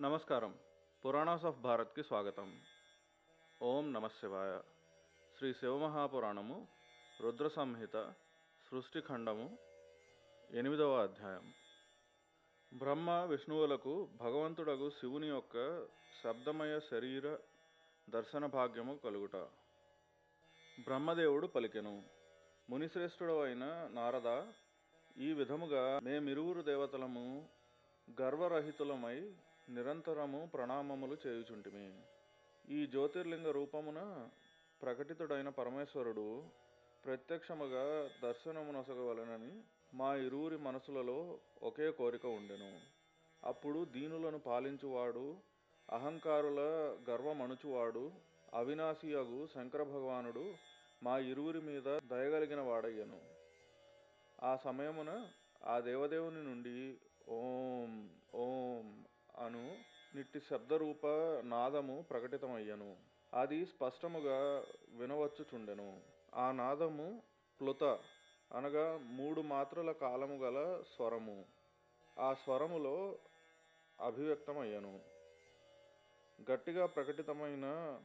నమస్కారం. పురాణాస్ ఆఫ్ భారత్కి స్వాగతం. ఓం నమశివాయ శ్రీ శివమహాపురాణము రుద్ర సంహిత సృష్టిఖండము ఎనిమిదవ అధ్యాయం. బ్రహ్మ విష్ణువులకు భగవంతుడగు శివుని యొక్క శబ్దమయ శరీర దర్శన భాగ్యము కలుగుట. బ్రహ్మదేవుడు పలికెను మునిశ్రేష్ఠుడు అయిన నారద ఈ విధముగా మేమిరువురు దేవతలము గర్వరహితులమై నిరంతరము ప్రణామములు చేయుచుంటిమి. ఈ జ్యోతిర్లింగ రూపమున ప్రకటితుడైన పరమేశ్వరుడు ప్రత్యక్షముగా దర్శనమునొసగవలెనని మా ఇరువురి మనసులలో ఒకే కోరిక ఉండెను. అప్పుడు దీనులను పాలించువాడు అహంకారుల గర్వమణుచువాడు అవినాశియగు శంకర భగవానుడు మా ఇరువురి మీద దయగలిగిన వాడయ్యను. ఆ సమయమున ఆ దేవదేవుని నుండి ఇట్టి శబ్దరూప నాదము ప్రకటితమయ్యను. అది స్పష్టముగా వినవచ్చుచుండెను. ఆ నాదము ప్లుత అనగా మూడు మాత్రల కాలము గల స్వరము. ఆ స్వరములో అభివ్యక్తమయ్యను. గట్టిగా ప్రకటితమైన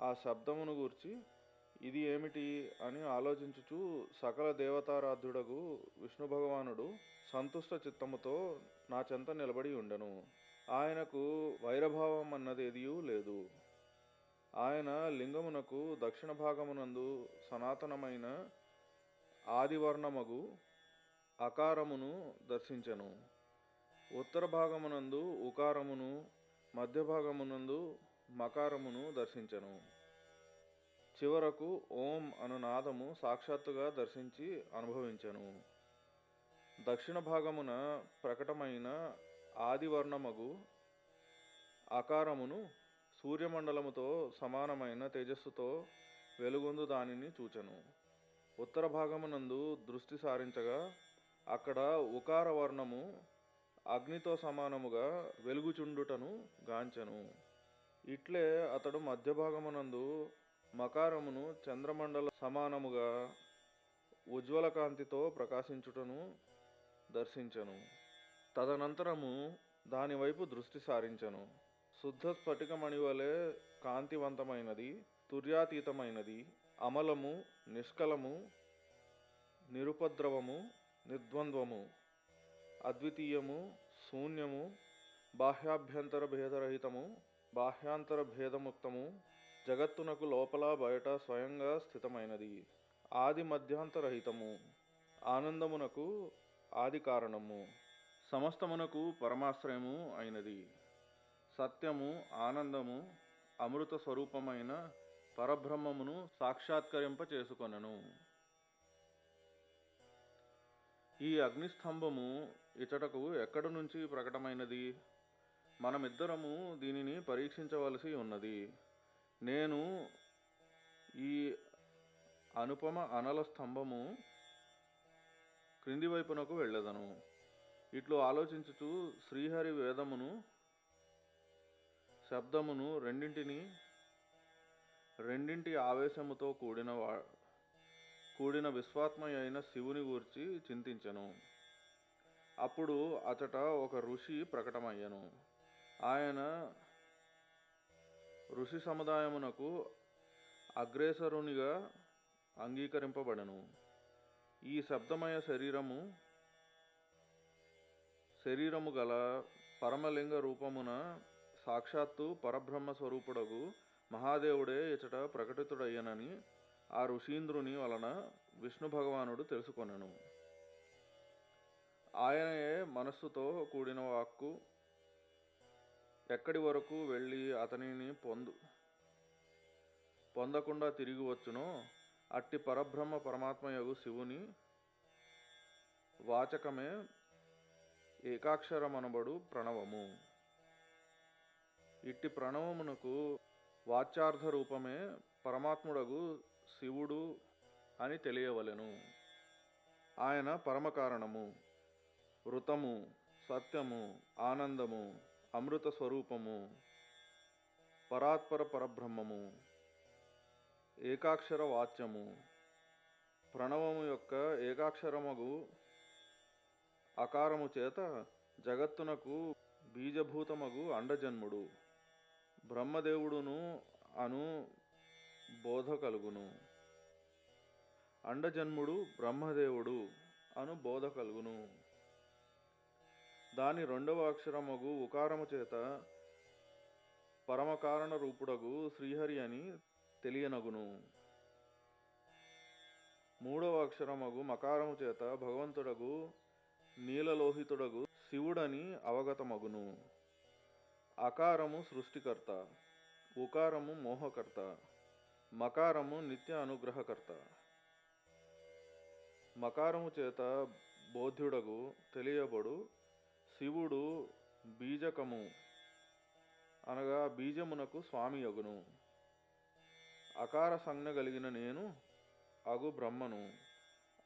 ఆ శబ్దమును గూర్చి ఇది ఏమిటి? అని ఆలోచించుచు సకల దేవతారాధ్యుడగు విష్ణు భగవానుడు సంతుష్ట చిత్తముతో నా చెంత నిలబడి ఉండెను. ఆయనకు వైరభావం అన్నదేదియూ లేదు. ఆయన లింగమునకు దక్షిణ భాగమునందు సనాతనమైన ఆదివర్ణమగు అకారమును దర్శించెను. ఉత్తర భాగమునందు ఉకారమును మధ్య భాగమునందు మకారమును దర్శించెను. చివరకు ఓం అను నాదము సాక్షాత్తుగా దర్శించి అనుభవించెను. దక్షిణ భాగమున ప్రకటమైన ఆదివర్ణమగు ఆకారమును సూర్యమండలముతో సమానమైన తేజస్సుతో వెలుగొందు దానిని చూచెను. ఉత్తర భాగమునందు దృష్టి సారించగా అక్కడ ఉకార వర్ణము అగ్నితో సమానముగా వెలుగుచుండుటను గాంచెను. ఇట్లే అతడు మధ్య భాగమునందు మకారమును చంద్రమండల సమానముగా ఉజ్వల కాంతితో ప్రకాశించుటను దర్శించను. తదనంతరము దానివైపు దృష్టి సారించను. శుద్ధ స్ఫటికమణి వలె కాంతివంతమైనది తుర్యాతీతమైనది అమలము నిష్కలము నిరుపద్రవము నిర్ద్వంద్వము అద్వితీయము శూన్యము బాహ్యాభ్యంతర భేదరహితము బాహ్యాంతర భేదముక్తము జగత్తునకు లోపల బయట స్వయంగా స్థితమైనది ఆది మధ్యాంతరహితము ఆనందమునకు ఆది కారణము. సమస్తమునకు పరమాశ్రయము అయినది. సత్యము ఆనందము అమృత స్వరూపమైన పరబ్రహ్మమును సాక్షాత్కరింప చేసుకొనను. ఈ అగ్నిస్తంభము ఇతటకు ఎక్కడి నుంచి ప్రకటమైనది? మనమిద్దరము దీనిని పరీక్షించవలసి ఉన్నది. నేను ఈ అనుపమ అనల స్తంభము క్రింది వైపునకు వెళ్ళదను. ఇట్లు ఆలోచించుచు శ్రీహరి వేదమును శబ్దమును రెండింటిని రెండింటి ఆవేశముతో కూడిన వా కూడిన విశ్వాత్మ అయిన శివుని గూర్చి చింతించెను. అప్పుడు అతట ఒక ఋషి ప్రకటమయ్యను. ఆయన ఋషి సముదాయమునకు అగ్రేసరునిగా అంగీకరింపబడను. ఈ శబ్దమయ శరీరము శరీరము గల పరమలింగ రూపమున సాక్షాత్తు పరబ్రహ్మ స్వరూపుడగు మహాదేవుడే ఇచట ప్రకటితుడయ్యనని ఆ ఋషీంద్రుని వలన విష్ణు భగవానుడు తెలుసుకొనెను. ఆయనయే మనస్సుతో కూడిన వాక్కు ఎక్కడి వరకు వెళ్ళి అతనిని పొందు పొందకుండా తిరిగి వచ్చునో అట్టి పరబ్రహ్మ పరమాత్మయగు శివుని వాచకమే ఏకాక్షరమనబడు ప్రణవము. ఇట్టి ప్రణవమునకు వాచ్యార్థ రూపమే పరమాత్ముడగు శివుడు అని తెలియవలెను. ఆయన పరమకారణము. వృతము సత్యము ఆనందము అమృత స్వరూపము పరాత్పర పరబ్రహ్మము. ఏకాక్షర వాచ్యము ప్రణవము యొక్క ఏకాక్షరమగు అకారము చేత జగత్తునకు బీజభూతమగు అండజన్ముడు. బ్రహ్మదేవుడును అను బోధ కలుగును అండజన్ముడు బ్రహ్మదేవుడు అను బోధ కలుగును దాని రెండవ అక్షరమగు ఉకారము చేత పరమకారణ రూపుడగు శ్రీహరి అని తెలియనగును. మూడవ అక్షరమగు మకారము చేత భగవంతుడగు నీలలోహితుడగు శివుడని అవగతమగును. అకారము సృష్టికర్త ఉకారము మోహకర్త మకారము నిత్య అనుగ్రహకర్త. మకారము చేత బోధ్యుడగు తెలియబడు శివుడు బీజకము అనగా బీజమునకు స్వామి అగును అకార సంజ్ఞ కలిగిన నేను అగు బ్రహ్మను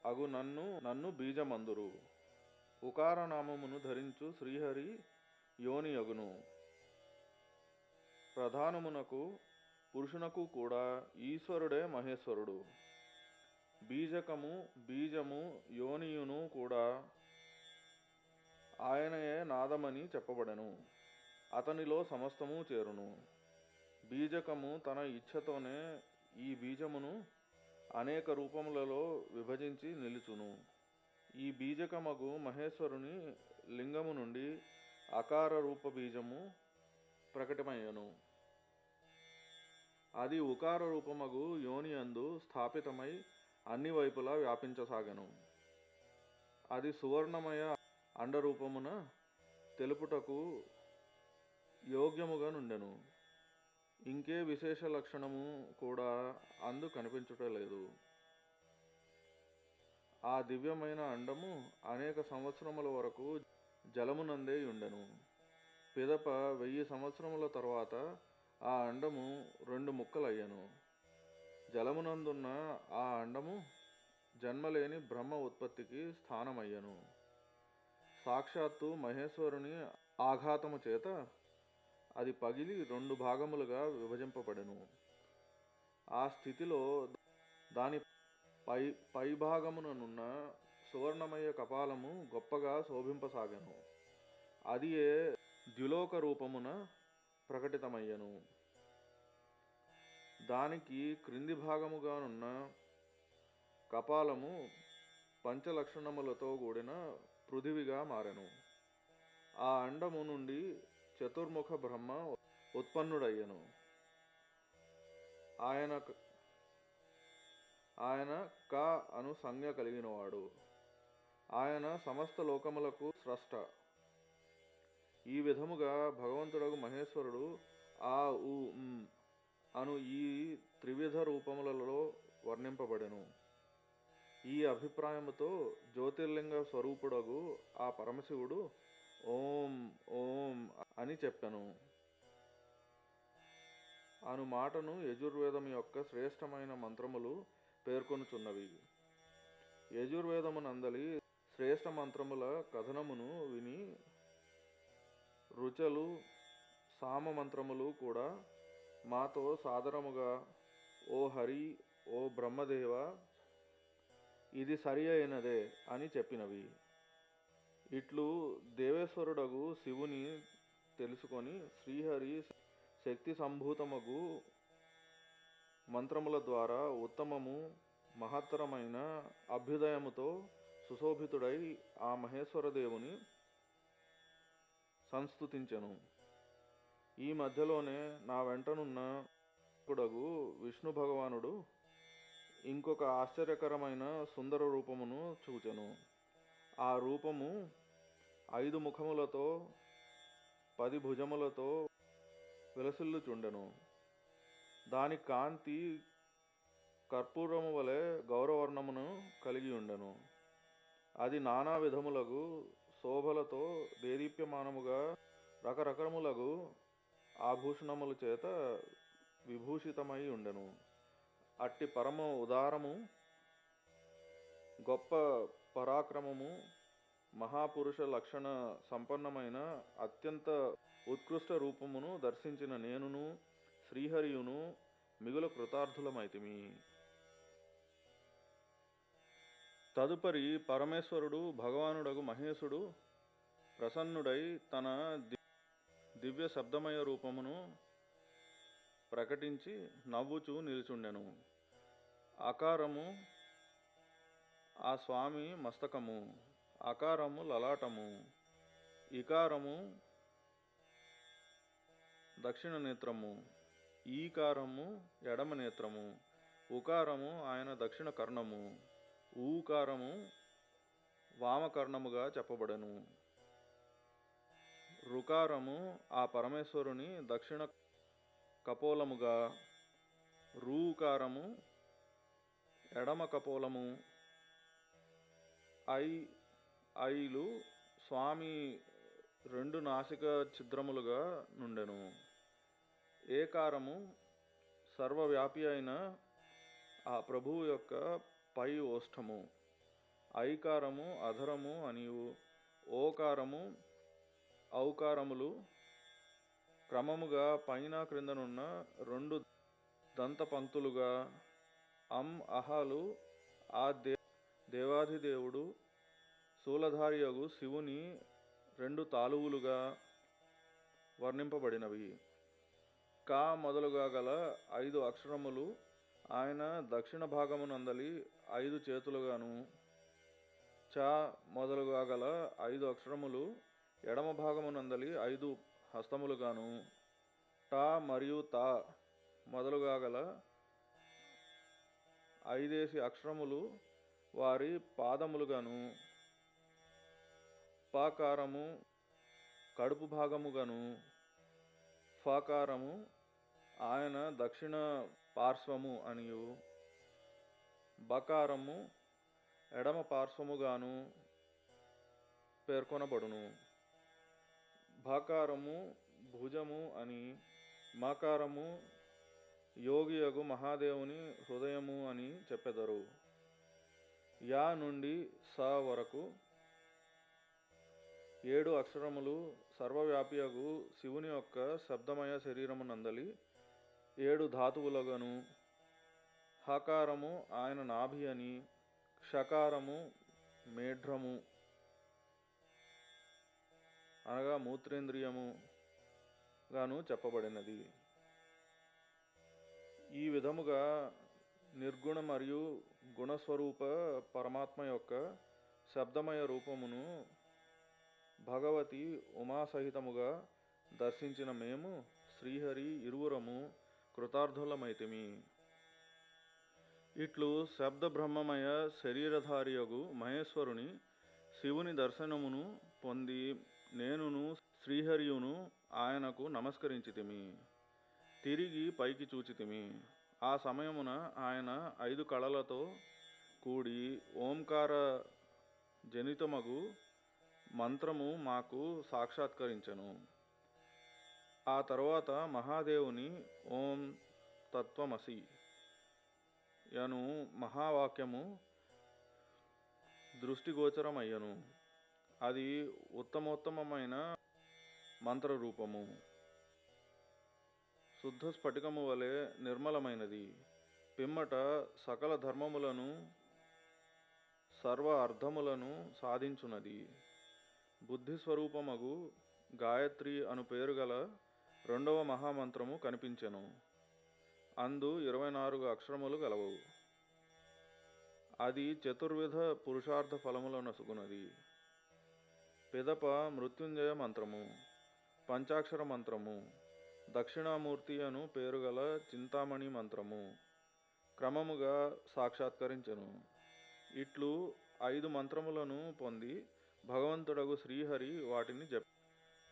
అగు నన్ను నన్ను బీజమందురు. ఉకారనామమును ధరించు శ్రీహరి యోనియగును. ప్రధానమునకు పురుషునకు కూడా ఈశ్వరుడే మహేశ్వరుడు. బీజకము బీజము యోనియును కూడా ఆయనయే నాదమని చెప్పబడెను. అతనిలో సమస్తము చేరును. బీజకము తన ఇచ్ఛతోనే ఈ బీజమును అనేక రూపములలో విభజించి నిలుచును. ఈ బీజకమగు మహేశ్వరుని లింగము నుండి అకార రూప బీజము ప్రకటమయ్యను. అది ఉకార రూపమగు యోని అందు స్థాపితమై అన్ని వైపులా వ్యాపించసాగను. అది సువర్ణమయ అండరూపమున తెలుపుటకు యోగ్యముగా నుండెను. ఇంకే విశేష లక్షణము కూడా అందు కనిపించుటలేదు ఆ దివ్యమైన అండము అనేక సంవత్సరముల వరకు జలమునందే ఉండెను పిదప వెయ్యి సంవత్సరముల తర్వాత ఆ అండము రెండు ముక్కలయ్యను. జలమునందున్న ఆ అండము జన్మలేని బ్రహ్మ ఉత్పత్తికి స్థానమయ్యను. సాక్షాత్తు మహేశ్వరుని ఆఘాతము చేత అది పగిలి రెండు భాగములుగా విభజింపబడెను. ఆ స్థితిలో దాని పై పైభాగముననున్న సువర్ణమయ కపాలము గొప్పగా శోభింపసాగెను. అది ఏ ద్యులోక రూపమున ప్రకటితమయ్యను. దానికి క్రింది భాగముగానున్న కపాలము పంచలక్షణములతో కూడిన పృథివిగా మారెను. ఆ అండము నుండి చతుర్ముఖ బ్రహ్మ ఉత్పన్నుడయ్యను. ఆయన ఆయన క అను సంజ్ఞ కలిగినవాడు. ఆయన సమస్త లోకములకు స్రష్ట. ఈ విధముగా భగవంతుడగు మహేశ్వరుడు ఆ ఉ అను ఈ త్రివిధ రూపములలో వర్ణింపబడెను. ఈ అభిప్రాయముతో జ్యోతిర్లింగ స్వరూపుడగు ఆ పరమశివుడు ఓం ఓం అని చెప్పెను. అను మాటను యజుర్వేదం యొక్క శ్రేష్టమైన మంత్రములు పేర్కొనుచున్నవి. యజుర్వేదమునందలి శ్రేష్ట మంత్రముల కథనమును విని రుచలు సామ మంత్రములు కూడా మాతో సాదరముగా ఓ హరి ఓ బ్రహ్మదేవ ఇది సరి అయినదే అని చెప్పినవి. ఇట్లు దేవేశ్వరుడగు శివుని తెలుసుకొని శ్రీహరి శక్తి సంభూతమగు మంత్రముల ద్వారా ఉత్తమము మహత్తరమైన అభ్యుదయముతో సుశోభితుడై ఆ మహేశ్వర దేవుని సంస్థుతించెను ఈ మధ్యలోనే నా వెంటనున్న కుడగు విష్ణు భగవానుడు ఇంకొక ఆశ్చర్యకరమైన సుందర రూపమును చూచెను. ఆ రూపము ఐదు ముఖములతో పది భుజములతో విలసిల్లుచుండెను. దాని కాంతి కర్పూరము వలె గౌరవర్ణమును కలిగి ఉండెను. అది నానా విధములగు శోభలతో దేదీప్యమానముగా రకరకములగు ఆభూషణముల చేత విభూషితమై ఉండెను. అట్టి పరమ ఉదారము గొప్ప పరాక్రమము మహాపురుష లక్షణ సంపన్నమైన అత్యంత ఉత్కృష్ట రూపమును దర్శించిన నేనును శ్రీహరియును మిగుల కృతార్థులమైతిమి. తదుపరి పరమేశ్వరుడు భగవానుడగు మహేశుడు ప్రసన్నుడై తన దివ్య శబ్దమయ రూపమును ప్రకటించి నవ్వుచూ నిలుచుండెను. ఆకారము ఆ స్వామి మస్తకము అకారము లలాటము ఇకారము దక్షిణ నేత్రము ఈకారము ఎడమ నేత్రము ఉకారము ఆయన దక్షిణ కర్ణము ఊకారము వామకర్ణముగా చెప్పబడెను. రుకారము ఆ పరమేశ్వరుని దక్షిణ కపోలముగా రూకారము ఎడమ కపోలము ఐ ఐలు స్వామి రెండు నాసిక ఛిద్రములుగా నుండెను. ఏకారము సర్వవ్యాపి అయిన ఆ ప్రభువు యొక్క పై ఓష్టము. ఐకారము అధరము అనియు ఓకారము ఔకారములు. క్రమముగా పైన క్రిందనున్న రెండు దంత పంక్తులుగా అం అహాలు ఆ దే దేవాధిదేవుడు శూలధారియగు శివుని రెండు తాలువులుగా వర్ణింపబడినవి. కా మొదలుగా గల ఐదు అక్షరములు ఆయన దక్షిణ భాగమునందలి ఐదు చేతులుగాను చ మొదలుగా గల ఐదు అక్షరములు ఎడమ భాగమునందలి ఐదు హస్తములుగాను టా మరియు తా మొదలుగా గల ఐదేసి అక్షరములు వారి పాదములుగాను పాకారము కడుపు భాగముగాను ఫాకారము ఆయన దక్షిణ పార్శ్వము అనియు. బకారము ఎడమ పార్శ్వముగాను పేర్కొనబడును. భాకారము భుజము అని మకారము యోగియగు మహాదేవుని హృదయము అని చెప్పెదరు. యా నుండి స వరకు ఏడు అక్షరములు సర్వవ్యాపియగు శివుని యొక్క శబ్దమయ శరీరము నందలి ఏడు ధాతువులగను. హకారము ఆయన నాభి అని క్షకారము మేఢ్రము. అనగా మూత్రేంద్రియము గాను చెప్పబడినది. ఈ విధముగా నిర్గుణ మరియు గుణస్వరూప పరమాత్మ యొక్క శబ్దమయ రూపమును భగవతి ఉమాసహితముగా దర్శించిన మేము శ్రీహరి ఇరువురము కృతార్థులమైతిమి. ఇట్లు శబ్ద బ్రహ్మమయ శరీరధారియగు మహేశ్వరుని శివుని దర్శనమును పొంది నేనును శ్రీహరియును ఆయనకు నమస్కరించితిమి. తిరిగి పైకి చూచితిమి. ఆ సమయమున ఆయన ఐదు కళలతో కూడి ఓంకార జనితమగు మంత్రము మాకు సాక్షాత్కరించెను. ఆ తర్వాత మహాదేవుని ఓం తత్వమసి యను మహావాక్యము దృష్టిగోచరమయ్యను. అది ఉత్తమోత్తమమైన మంత్రరూపము. శుద్ధ స్ఫటికము వలె నిర్మలమైనది. పిమ్మట సకల ధర్మములను సర్వ అర్థములను సాధించున్నది బుద్ధి స్వరూపమగు గాయత్రి అను పేరు గల రెండవ మహామంత్రము కనిపించెను. అందు ఇరవై నాలుగు అక్షరములు గలవు అది చతుర్విధ పురుషార్థ ఫలములను నసుగునది పిదప మృత్యుంజయ మంత్రము పంచాక్షర మంత్రము దక్షిణామూర్తి అను పేరుగల చింతామణి మంత్రము క్రమముగా సాక్షాత్కరించెను. ఇట్లు ఐదు మంత్రములను పొంది భగవంతుడగు శ్రీహరి వాటిని జప్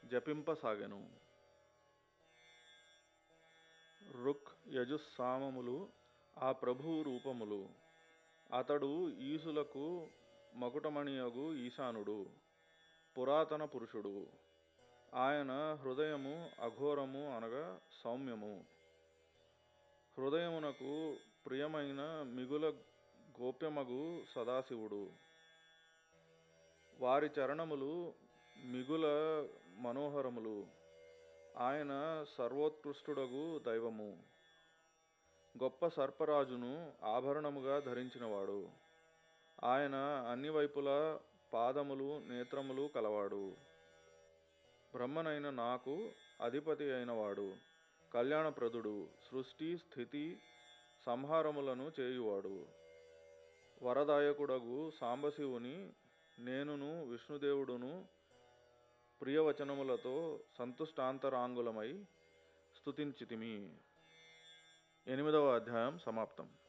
జపింపసాగెను. రుక్ యజుస్సామములు ఆ ప్రభువు రూపములు. అతడు ఈసులకు మకుటమణియగు ఈశానుడు పురాతన పురుషుడు. ఆయన హృదయము అఘోరము అనగా సౌమ్యము. హృదయమునకు ప్రియమైన మిగుల గోప్యమగు సదాశివుడు. వారి చరణములు మిగుల మనోహరములు. ఆయన సర్వోత్కృష్టుడగు దైవము. గొప్ప సర్పరాజును ఆభరణముగా ధరించినవాడు. ఆయన అన్ని వైపులా పాదములు నేత్రములు కలవాడు. బ్రహ్మనైన నాకు అధిపతి అయినవాడు. కళ్యాణప్రదుడు సృష్టి స్థితి సంహారములను చేయువాడు. వరదాయకుడగు సాంబశివుని నేనును విష్ణుదేవుడును ప్రియవచనములతో సంతుష్టాంతరాంగులమై స్తుతించితిమి. ఎనిమిదవ అధ్యాయం సమాప్తం.